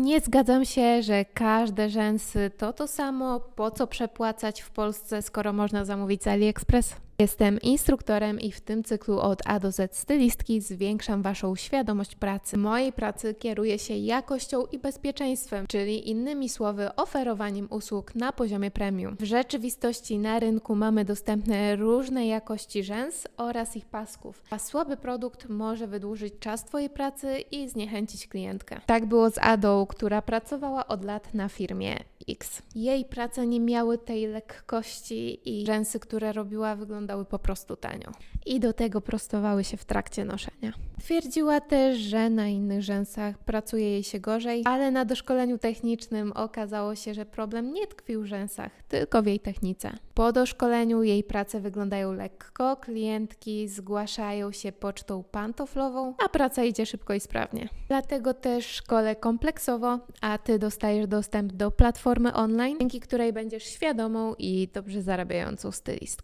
Nie zgadzam się, że każde rzęsy to to samo. Po co przepłacać w Polsce, skoro można zamówić z AliExpress? Jestem instruktorem i w tym cyklu od A do Z stylistki zwiększam Waszą świadomość pracy. Mojej pracy kieruję się jakością i bezpieczeństwem, czyli innymi słowy oferowaniem usług na poziomie premium. W rzeczywistości na rynku mamy dostępne różne jakości rzęs oraz ich pasków, a słaby produkt może wydłużyć czas Twojej pracy i zniechęcić klientkę. Tak było z Adą, która pracowała od lat na firmie X. Jej prace nie miały tej lekkości i rzęsy, które robiła, wyglądały po prostu tanio. I do tego prostowały się w trakcie noszenia. Twierdziła też, że na innych rzęsach pracuje jej się gorzej, ale na doszkoleniu technicznym okazało się, że problem nie tkwił w rzęsach, tylko w jej technice. Po doszkoleniu jej prace wyglądają lekko, klientki zgłaszają się pocztą pantoflową, a praca idzie szybko i sprawnie. Dlatego też szkole kompleksowo, a Ty dostajesz dostęp do online, dzięki której będziesz świadomą i dobrze zarabiającą stylistką.